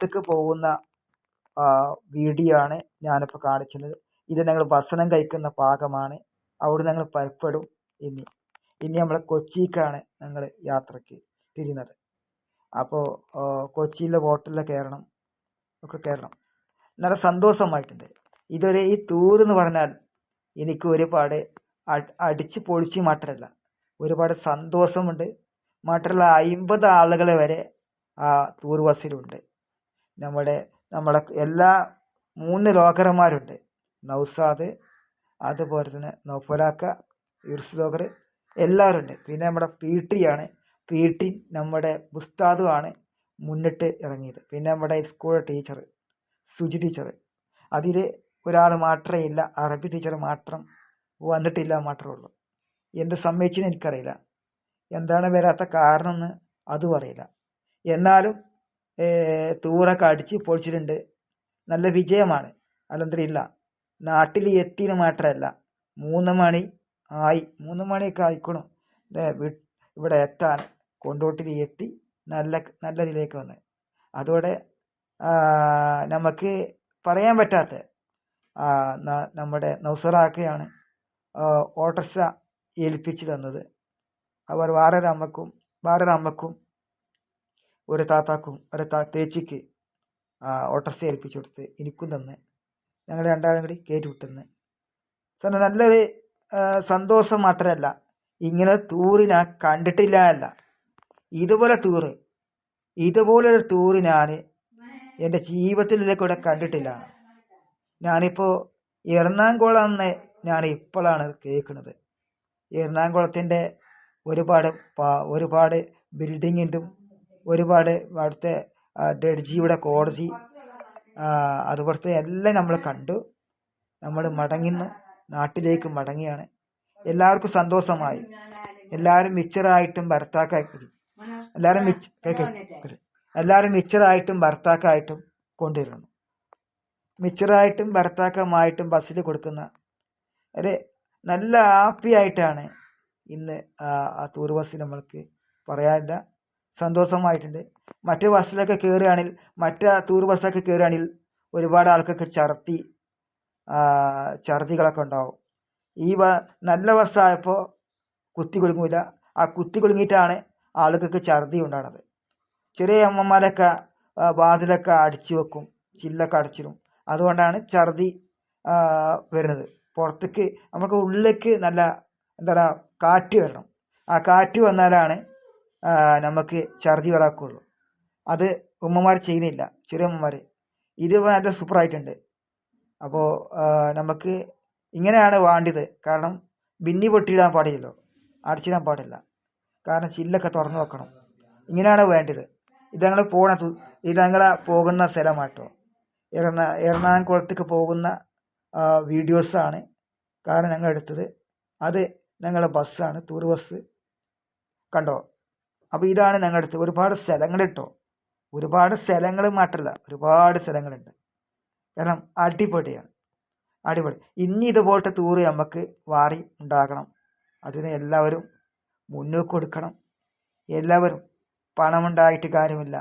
കുളത്തേക്ക് പോകുന്ന വീഡിയോ ആണ് ഞാനിപ്പോൾ കാണിക്കുന്നത്. ഇത് ഞങ്ങൾ ഭക്ഷണം കഴിക്കുന്ന ഭാഗമാണ് അവിടെ ഞങ്ങൾ പുറപ്പെടും ഇനി. ഇനി നമ്മൾ കൊച്ചിക്കാണ് ഞങ്ങൾ യാത്രയ്ക്ക് തിരിയുന്നത്. അപ്പോൾ കൊച്ചിയിലെ ഹോട്ടലിലെ കയറണം. ഒക്കെ കയറണം. നല്ല സന്തോഷമായിട്ടുണ്ട്. ഇതൊരു ഈ ടൂർ എന്ന് പറഞ്ഞാൽ എനിക്ക് ഒരുപാട് അടിച്ച് പൊളിച്ച് മാത്രമല്ല ഒരുപാട് സന്തോഷമുണ്ട്. മാത്രമല്ല അമ്പത് ആളുകളെ വരെ ആ ടൂർ ബസ്സിലുണ്ട് നമ്മുടെ നമ്മളെ എല്ലാ മൂന്ന് ലോകർമാരുണ്ട് നൗസാദ് അതുപോലെ തന്നെ നൗഫലാക്ക ഇർസ്ലോഗർ എല്ലാവരും ഉണ്ട് പിന്നെ നമ്മുടെ പി ടി ആണ്. പി ടി നമ്മുടെ ഉസ്താദുമാണ് മുന്നിട്ട് ഇറങ്ങിയത്. പിന്നെ നമ്മുടെ സ്കൂൾ ടീച്ചർ സുജി ടീച്ചർ അതിൽ ഒരാൾ മാത്രമേ ഇല്ല. അറബി ടീച്ചർ മാത്രം വന്നിട്ടില്ല മാത്രമേ ഉള്ളൂ. എന്ത് സംഭവിച്ചെന്ന് എനിക്കറിയില്ല. എന്താണ് വരാത്ത കാരണം എന്ന് അതും അറിയില്ല. എന്നാലും ടൂറൊക്കെ അടിച്ച് പൊളിച്ചിട്ടുണ്ട്. നല്ല വിജയമാണ്. അലഹദില്ല നാട്ടിൽ എത്തിയെന്ന് മാത്രമല്ല മൂന്ന് മണി ആയി മൂന്ന് മണിയൊക്കെ ആയിക്കണു ഇവിടെ എത്താൻ കൊണ്ടോട്ടിൽ എത്തി നല്ല നല്ല ഇതിലേക്ക് വന്ന്. അതോടെ നമുക്ക് പറയാൻ പറ്റാത്ത നമ്മുടെ നൗസറാക്കയാണ് ഓട്ടർഷ ഏൽപ്പിച്ചു തന്നത്. അവർ വേറൊരു അമ്മക്കും വേറൊരു അമ്മക്കും ഒരു താത്താക്കും ഒരു തേച്ചിക്ക് ഓട്ടർഷ ഏൽപ്പിച്ചു കൊടുത്ത് എനിക്കും തന്ന്. ഞങ്ങൾ രണ്ടാളും കൂടി കയറ്റി വിട്ടെന്ന്. സാറിന് നല്ലൊരു സന്തോഷം മാത്രമല്ല. ഇങ്ങനെ ടൂറ് ഞാൻ കണ്ടിട്ടില്ല അല്ല ഇതുപോലെ ടൂറ്. ഇതുപോലൊരു ടൂറ് ഞാൻ എന്റെ ജീവിതത്തിലെ കൂടെ കണ്ടിട്ടില്ല. ഞാനിപ്പോൾ എറണാകുളം ഞാൻ ഇപ്പോഴാണ് കേൾക്കുന്നത്. എറണാകുളത്തിന്റെ ഒരുപാട് ഒരുപാട് ബിൽഡിങ്ങിന്റെയും ഒരുപാട് അവിടുത്തെ ജഡ്ജിയുടെ കോടതി അതുപോലത്തെ എല്ലാം നമ്മൾ കണ്ടു. നമ്മൾ മടങ്ങുന്നു. നാട്ടിലേക്ക് മടങ്ങിയാണ്. എല്ലാവർക്കും സന്തോഷമായി. എല്ലാവരും മിച്ചറായിട്ടും ഭർത്താക്കായിട്ടും എല്ലാവരും എല്ലാവരും മിച്ചറായിട്ടും ഭർത്താക്കായിട്ടും കൊണ്ടുവരുന്നു. മിച്ചറായിട്ടും ഭർത്താക്കമായിട്ടും ബസ്സിൽ കൊടുക്കുന്ന ഒരു നല്ല ഹാപ്പി ആയിട്ടാണ് ഇന്ന് ആ ടൂർ ബസ്സിൽ നമ്മൾക്ക് പറയാനില്ല. സന്തോഷമായിട്ടുണ്ട്. മറ്റു ബസ്സിലൊക്കെ കയറുകയാണെങ്കിൽ മറ്റു ടൂർ ബസ്സൊക്കെ കയറുകയാണെങ്കിൽ ഒരുപാട് ആൾക്കൊക്കെ ഛർദി ഛർദികളൊക്കെ ഉണ്ടാവും. ഈ നല്ല ബസ്സായപ്പോൾ കുത്തി കുലുങ്ങില്ല ആ കുത്തി കുലുങ്ങിയിട്ടാണ് ആളുകൾക്ക് ഛർദി ഉണ്ടാകുന്നത് ചെറിയ അമ്മമാരൊക്കെ വാതിലൊക്കെ അടിച്ചു വെക്കും ചില്ലൊക്കെ അടച്ചിടും. അതുകൊണ്ടാണ് ഛർദി വരുന്നത്. പുറത്തേക്ക് നമുക്ക് ഉള്ളിലേക്ക് നല്ല എന്താ പറയുക കാറ്റ് വരണം. ആ കാറ്റ് വന്നാലാണ് നമുക്ക് ഛർദി വരാക്കുള്ളൂ. അത് ഉമ്മമാർ ചെയ്യുന്നില്ല ചെറിയ ഉമ്മമാർ ഇത് നല്ല സൂപ്പറായിട്ടുണ്ട് അപ്പോ നമുക്ക് ഇങ്ങനെയാണ് വേണ്ടത്. കാരണം ബിന്നി പൊട്ടിയിടാൻ പാടില്ലല്ലോ. അടിച്ചിടാൻ പാടില്ല. കാരണം ചില്ലൊക്കെ തുറന്നു വെക്കണം. ഇങ്ങനെയാണ് വേണ്ടത്. ഇത് ഞങ്ങൾ പോണ ഇത് ഞങ്ങൾ പോകുന്ന സ്ഥലമാട്ടോ. എറണാ എറണാകുളത്തേക്ക് പോകുന്ന വീഡിയോസാണ് കാരണം ഞങ്ങൾ എടുത്തത് അത് ഞങ്ങളുടെ ബസ്സാണ്. Tour bus. കണ്ടോ? അപ്പോൾ ഇതാണ് ഞങ്ങളുടെ അടുത്ത് ഒരുപാട് സ്ഥലങ്ങൾ കേട്ടോ ഒരുപാട് സ്ഥലങ്ങൾ മാത്രമല്ല ഒരുപാട് സ്ഥലങ്ങളുണ്ട്. കാരണം അടിപൊളിയാണ്. അടിപൊളി. ഇനി ഇതുപോലത്തെ ടൂറ് നമുക്ക് വാറി ഉണ്ടാകണം. അതിന് എല്ലാവരും മുന്നോട്ട് കൊടുക്കണം. എല്ലാവരും പണമുണ്ടായിട്ട് കാര്യമില്ല.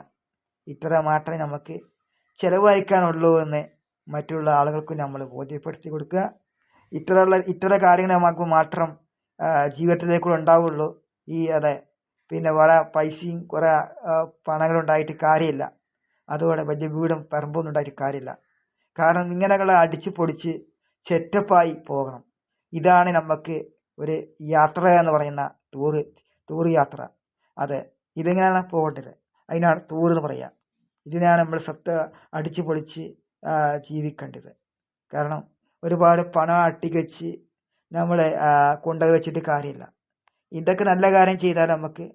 ഇത്ര മാത്രമേ നമുക്ക് ചിലവഴിക്കാനുള്ളൂ എന്ന് മറ്റുള്ള ആളുകൾക്ക് നമ്മൾ ബോധ്യപ്പെടുത്തി കൊടുക്കുക. ഇത്രയുള്ള ഇത്ര കാര്യങ്ങൾ നമുക്ക് മാത്രം ജീവിതത്തിലേക്കൂടെ ഉണ്ടാവുള്ളൂ ഈ അതെ പിന്നെ കുറെ പൈസയും കുറെ പണങ്ങളുണ്ടായിട്ട് കാര്യമില്ല. അതുപോലെ വലിയ വീടും പറമ്പൊന്നും ഉണ്ടായിട്ട് കാര്യമില്ല. കാരണം ഇങ്ങനെയുള്ള അടിച്ച് പൊടിച്ച് സെറ്റപ്പായി പോകണം. ഇതാണ് നമുക്ക് ഒരു യാത്ര എന്ന് പറയുന്ന ടൂറ് ടൂർ യാത്ര. അതെ ഇതിങ്ങനെയാണ് പോകേണ്ടത്. അതിനാണ് ടൂർ എന്ന് പറയുക ഇതിനാണ് നമ്മൾ സത്ത അടിച്ച് പൊളിച്ച് ജീവിക്കേണ്ടത്. കാരണം ഒരുപാട് പണം അട്ടിക്കച്ച് നമ്മളെ കൊണ്ടുപോയി വെച്ചിട്ട് കാര്യമില്ല. ഇതൊക്കെ നല്ല കാര്യം ചെയ്താൽ നമുക്ക്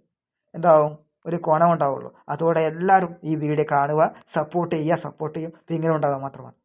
എന്താവും? ഒരു കോണം ഉണ്ടാവുള്ളൂ. അതോടെ എല്ലാവരും ഈ വീഡിയോ കാണുക സപ്പോർട്ട് ചെയ്യുക സപ്പോർട്ട് ചെയ്യും. ഇങ്ങനെ ഉണ്ടാവുക മാത്രമാണ്